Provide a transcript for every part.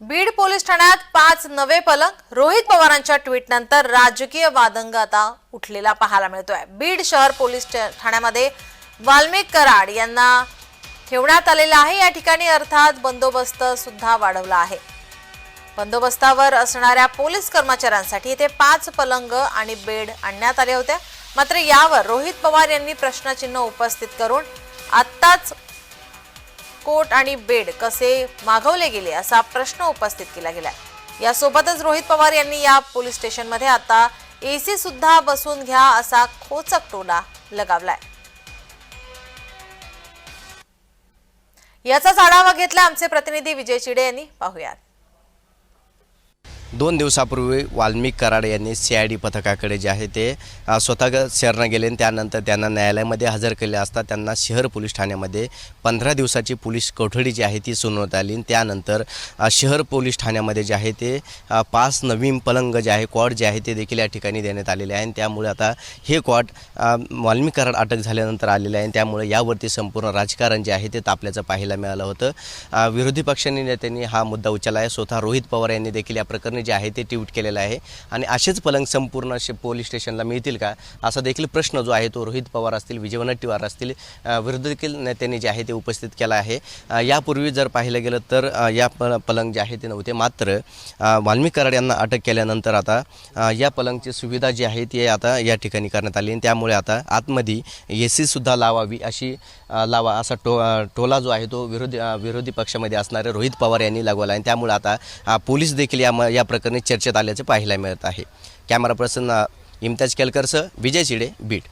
Beed police ठाण्यात पाच नवे पलंग रोहित पवारांच्या ट्विट नंतर राजकीय वादंग आता उठलेला पाहायला मिळतोय. बीड शहर पोलीस ठ- ठाण्यामध्ये वाल्मिक कराड यांना ठेवण्यात आलेला आहे. या ठिकाणी अर्थात बंदोबस्त सुद्धा वाढवला आहे. बंदोबस्तावर असणाऱ्या पोलीस कर्मचाऱ्यांसाठी इथे पाच पलंग आणि बेड आणण्यात आले होते. मात्र यावर रोहित पवार यांनी प्रश्नचिन्ह उपस्थित करून आत्ताच कोट आणि बेड कसे मागवले गेले असा प्रश्न उपस्थित केला गेलाय यासोबतच रोहित पवार यांनी या पोलीस स्टेशनमध्ये आता एसी सुद्धा बसून घ्या असा खोचक टोला लगावलाय. याचाच आढावा घेतला आमचे प्रतिनिधी विजय चिडे यांनी. पाहुयात. दोन दिवसापूर्वी वाल्मिक कराड यांनी सी आय डी पथकाकडे जे आहे ते स्वतः शहरनं गेले आणि त्यानंतर त्यांना न्यायालयामध्ये हजर केले असता त्यांना शहर पोलीस ठाण्यामध्ये पंधरा दिवसाची पोलीस कोठडी जी आहे ती सुनावण्यात आली आणि त्यानंतर शहर पोलीस ठाण्यामध्ये जे आहे ते पाच नवीन पलंग जे आहे क्वाड जे आहे ते देखील या ठिकाणी देण्यात आलेले आहे आणि त्यामुळे आता हे क्वाड वाल्मिक कराड अटक झाल्यानंतर आलेले आहे आणि त्यामुळे यावरती संपूर्ण राजकारण जे आहे ते तापल्याचं पाहायला मिळालं होतं. विरोधी पक्षांनी नेत्यांनी हा मुद्दा उचलला आहे. स्वतः रोहित पवार यांनी देखील या प्रकरणी जे आहे ते ट्विट केलेलं आहे. आणि असेच पलंग संपूर्ण असे पोलीस स्टेशनला मिळतील का? असा देखील प्रश्न जो आहे तो रोहित पवार असतील विजय वनट्टीवार असतील विरुद्ध देखील नेत्यांनी जे आहे ते उपस्थित केला आहे. यापूर्वी जर पाहिलं गेलं तर या प पलंग जे आहे ते नव्हते. मात्र वाल्मिक कराड यांना अटक केल्यानंतर आता या पलंगची सुविधा जी आहे ती आता या ठिकाणी करण्यात आली. आणि त्यामुळे आता आतमध्ये ए सीसुद्धा लावावी अशी लावा असा टो टोला जो आहे तो विरोधी विरोधी पक्षामध्ये असणारे रोहित पवार यांनी लागवला आणि त्यामुळे आता पोलीस देखील या म- या प्रकरणी चर्चेत आल्याचे पाहायला मिळत आहे. कॅमेरा पर्सन इम्तियाज केलकरसह विजय चिडे बीड.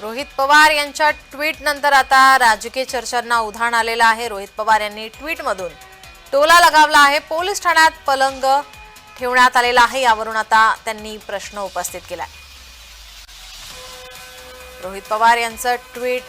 रोहित पवार यांच्या ट्विट नंतर आता राजकीय चर्चांना उधाण आलेलं आहे. रोहित पवार यांनी ट्विट मधून टोला लगावला आहे. पोलीस ठाण्यात पलंग ठेवण्यात आलेला आहे. यावरून आता त्यांनी प्रश्न उपस्थित केलाय. रोहित पवार यांचं ट्विट